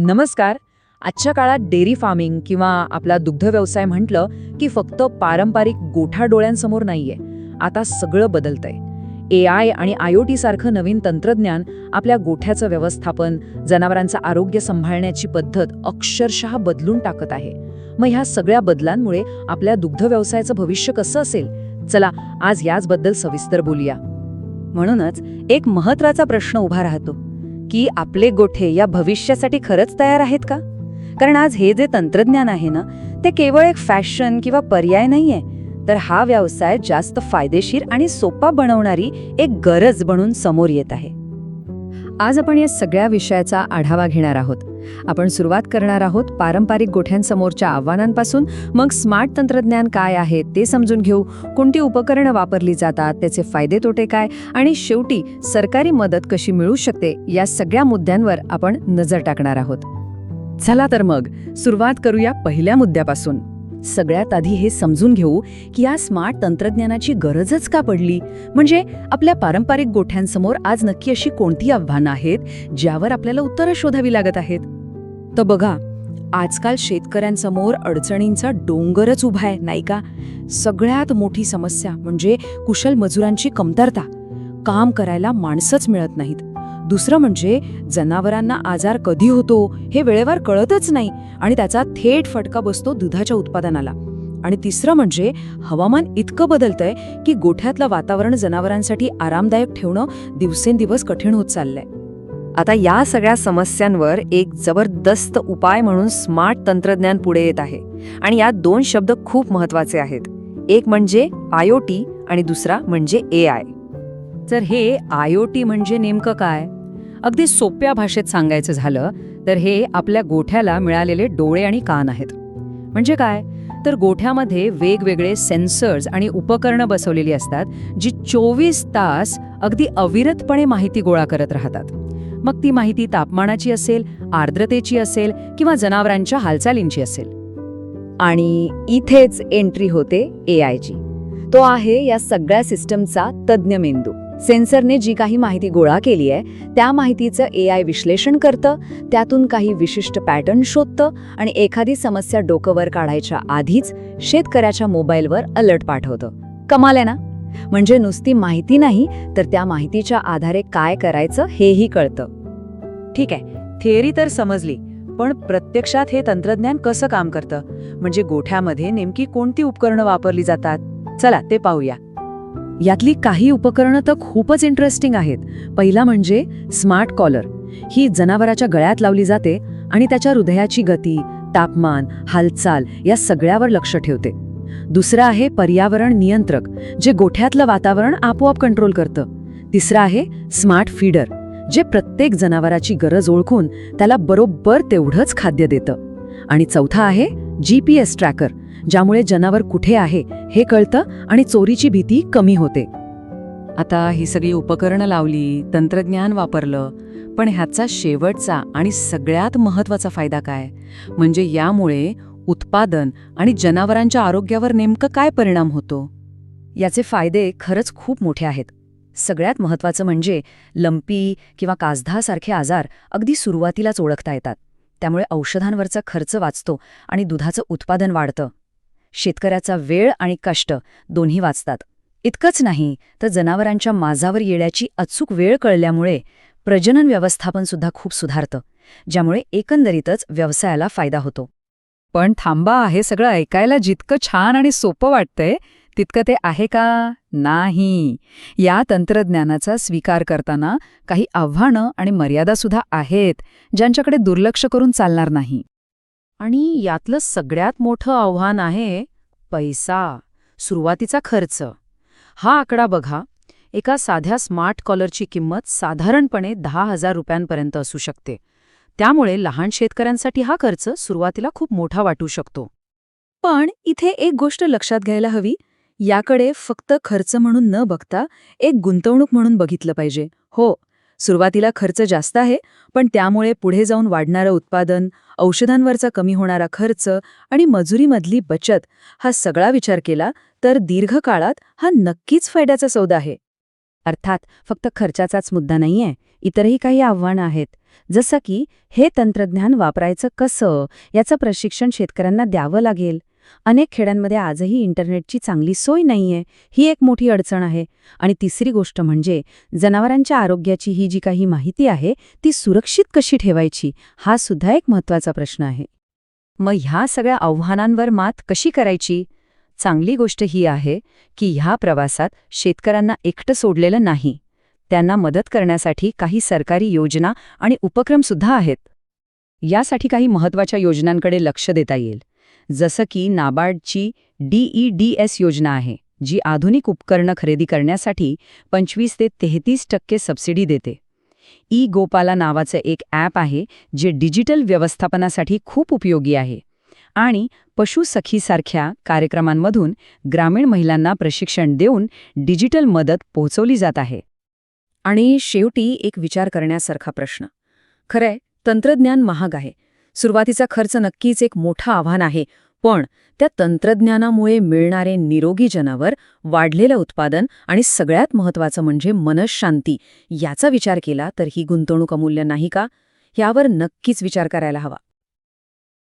नमस्कार. आजच्या काळात डेअरी फार्मिंग किंवा आपला दुग्ध व्यवसाय म्हटलं की फक्त पारंपरिक गोठा डोळ्यांसमोर नाहीये. आता सगळं बदलतंय. ए आय आणि आय ओ टी सारखं नवीन तंत्रज्ञान आपल्या गोठ्याचं व्यवस्थापन जनावरांचं आरोग्य सांभाळण्याची पद्धत अक्षरशः बदलून टाकत आहे. मग ह्या सगळ्या बदलांमुळे आपल्या दुग्ध व्यवसायाचं भविष्य कसं असेल? चला आज याचबद्दल सविस्तर बोलूया. म्हणूनच एक महत्त्वाचा प्रश्न उभा राहतो. की आपले गोठे या भविष्यासाठी खरंच तयार आहेत का? कारण आज हे जे तंत्रज्ञान आहे ना ते केवळ एक फॅशन किंवा पर्याय नाहीये तर हा व्यवसाय जास्त फायदेशीर आणि सोपा बनवणारी एक गरज बनून समोर येत आहे. आज आपण या सगळ्या विषयाचा आढावा घेणार आहोत. आपण सुरुवात करणार आहोत पारंपरिक गोठ्यांसमोरच्या आव्हानांपासून. मग स्मार्ट तंत्रज्ञान काय आहे ते समजून घेऊ. कोणती उपकरणं वापरली जातात त्याचे फायदे तोटे काय आणि शेवटी सरकारी मदत कशी मिळू शकते या सगळ्या मुद्द्यांवर आपण नजर टाकणार आहोत. चला तर मग सुरुवात करूया पहिल्या मुद्द्यापासून. सगळ्यात आधी हे समजून घेऊ की या स्मार्ट तंत्रज्ञानाची गरजच का पडली? म्हणजे आपल्या पारंपरिक गोठ्यांसमोर आज नक्की अशी कोणती आव्हानं आहेत ज्यावर आपल्याला उत्तरं शोधावी लागत आहेत? तर बघा आजकाल शेतकऱ्यांसमोर अडचणींचा डोंगरच उभा आहे नाही का? सगळ्यात मोठी समस्या म्हणजे कुशल मजुरांची कमतरता. काम करायला माणसंच मिळत नाहीत. दुसरं म्हणजे जनावरांना आजार कधी होतो हे वेळेवर कळतच नाही आणि त्याचा थेट फटका बसतो दुधाच्या उत्पादनाला. आणि तिसरं म्हणजे हवामान इतकं बदलतंय की गोठ्यातलं वातावरण जनावरांसाठी आरामदायक ठेवणं दिवसेंदिवस कठीण होत चाललंय. आता या सगळ्या समस्यांवर एक जबरदस्त उपाय म्हणून स्मार्ट तंत्रज्ञान पुढे येत आहे. आणि यात दोन शब्द खूप महत्त्वाचे आहेत. एक म्हणजे आय ओ टी आणि दुसरा म्हणजे ए आय. तर हे आय ओ टी म्हणजे नेमकं काय? अगदी सोप्या भाषेत सांगायचं झालं तर हे आपल्या गोठ्याला मिळालेले डोळे आणि कान आहेत. म्हणजे काय? तर गोठ्यामध्ये वेगवेगळे सेन्सर्स आणि उपकरणं बसवलेली असतात जी चोवीस तास अगदी अविरतपणे माहिती गोळा करत राहतात. मग ती माहिती तापमानाची असेल आर्द्रतेची असेल किंवा जनावरांच्या हालचालींची असेल. आणि इथेच एंट्री होते ए आयची तो आहे या सगळ्या सिस्टमचा तज्ज्ञ मेंदू. सेन्सरने जी काही माहिती गोळा केली आहे त्या माहितीचं ए आय विश्लेषण करतं त्यातून काही विशिष्ट पॅटर्न शोधतं आणि एखादी समस्या डोकंवर काढायच्या आधीच शेतकऱ्याच्या मोबाईलवर अलर्ट पाठवतं. कमाल आहे ना? म्हणजे नुसती माहिती नाही तर त्या माहितीच्या आधारे काय करायचं हेही कळतं. ठीक आहे थिअरी तर समजली पण प्रत्यक्षात हे तंत्रज्ञान कसं काम करतं? म्हणजे गोठ्यामध्ये नेमकी कोणती उपकरणं वापरली जातात? चला ते पाहूया. यातली काही उपकरणं तर खूपच इंटरेस्टिंग आहेत. पहिला म्हणजे स्मार्ट कॉलर ही जनावराच्या गळ्यात लावली जाते आणि त्याच्या हृदयाची गती तापमान हालचाल या सगळ्यावर लक्ष ठेवते. दुसरं आहे पर्यावरण नियंत्रक जे गोठ्यातलं वातावरण आपोआप कंट्रोल करतं. तिसरं आहे स्मार्ट फीडर जे प्रत्येक जनावराची गरज ओळखून त्याला बरोबर तेवढंच खाद्य देतं. आणि चौथा आहे जी पी एस ट्रॅकर ज्यामुळे जनावर कुठे आहे हे कळतं आणि चोरीची भीती कमी होते. आता ही सगळी उपकरणं लावली तंत्रज्ञान वापरलं पण ह्याचा शेवटचा आणि सगळ्यात महत्त्वाचा फायदा काय? म्हणजे यामुळे उत्पादन आणि जनावरांच्या आरोग्यावर नेमकं काय परिणाम होतो? याचे फायदे खरंच खूप मोठे आहेत. सगळ्यात महत्त्वाचं म्हणजे लंपी किंवा काजधासारखे आजार अगदी सुरुवातीलाच ओळखता येतात. त्यामुळे औषधांवरचा खर्च वाचतो आणि दुधाचं उत्पादन वाढतं. शेतकऱ्याचा वेळ आणि कष्ट दोन्ही वाचतात. इतकंच नाही तर जनावरांच्या माजावर येण्याची अचूक वेळ कळल्यामुळे प्रजनन व्यवस्थापन सुद्धा खूप सुधारतं ज्यामुळे एकंदरीतच व्यवसायाला फायदा होतो. पण थांबा हे सगळं ऐकायला जितकं छान आणि सोपं वाटतंय तितकं ते आहे का? नाही. या तंत्रज्ञानाचा स्वीकार करताना काही आव्हानं आणि मर्यादासुद्धा आहेत ज्यांच्याकडे दुर्लक्ष करून चालणार नाही. आणि यातलं सगळ्यात मोठं आव्हान आहे पैसा सुरुवातीचा खर्च. हा आकडा बघा एका साध्या स्मार्ट कॉलरची किंमत साधारणपणे दहा हजार रुपयांपर्यंत असू शकते. त्यामुळे लहान शेतकऱ्यांसाठी हा खर्च सुरुवातीला खूप मोठा वाटू शकतो. पण इथे एक गोष्ट लक्षात घ्यायला हवी याकडे फक्त खर्च म्हणून न बघता एक गुंतवणूक म्हणून बघितलं पाहिजे. हो सुरुवातीला खर्च जास्त आहे पण त्यामुळे पुढे जाऊन वाढणारं उत्पादन औषधांवरचा कमी होणारा खर्च आणि मजुरीमधली बचत हा सगळा विचार केला तर दीर्घकाळात हा नक्कीच फायद्याचा सौदा आहे. अर्थात फक्त खर्चाचाच मुद्दा नाहीये इतरही काही आव्हानं आहेत. जसं की हे तंत्रज्ञान वापरायचं कसं याचं प्रशिक्षण शेतकऱ्यांना द्यावं लागेल. अनेक खेड्यांमध्ये आजही इंटरनेटची चांगली सोय नाहीये ही एक मोठी अडचण आहे. आणि तिसरी गोष्ट म्हणजे जनावरांच्या आरोग्याची ही जी काही माहिती आहे ती सुरक्षित कशी ठेवायची हा सुद्धा एक महत्त्वाचा प्रश्न आहे. मग ह्या सगळ्या आव्हानांवर मात कशी करायची? चांगली गोष्ट ही आहे की ह्या प्रवासात शेतकऱ्यांना एकटं सोडलेलं नाही. त्यांना मदत करण्यासाठी काही सरकारी योजना आणि उपक्रमसुद्धा आहेत. यासाठी काही महत्त्वाच्या योजनांकडे लक्ष देता येईल. जसं की नाबार्डची डीईडीएस योजना आहे जी आधुनिक उपकरणं खरेदी करण्यासाठी पंचवीस ते तेहतीस टक्के सबसिडी देते. ई गोपाला नावाचं एक ॲप आहे जे डिजिटल व्यवस्थापनासाठी खूप उपयोगी आहे आणि पशुसखीसारख्या कार्यक्रमांमधून ग्रामीण महिलांना प्रशिक्षण देऊन डिजिटल मदत पोहोचवली जात आहे. आणि शेवटी एक विचार करण्यासारखा प्रश्न. खरंय तंत्रज्ञान महाग आहे सुरुवातीचा खर्च नक्कीच एक मोठं आव्हान आहे पण त्या तंत्रज्ञानामुळे मिळणारे निरोगी जनावर वाढलेलं उत्पादन आणि सगळ्यात महत्त्वाचं म्हणजे मनशांती याचा विचार केला तर ही गुंतवणूक अमूल्य नाही का? यावर नक्कीच विचार करायला हवा.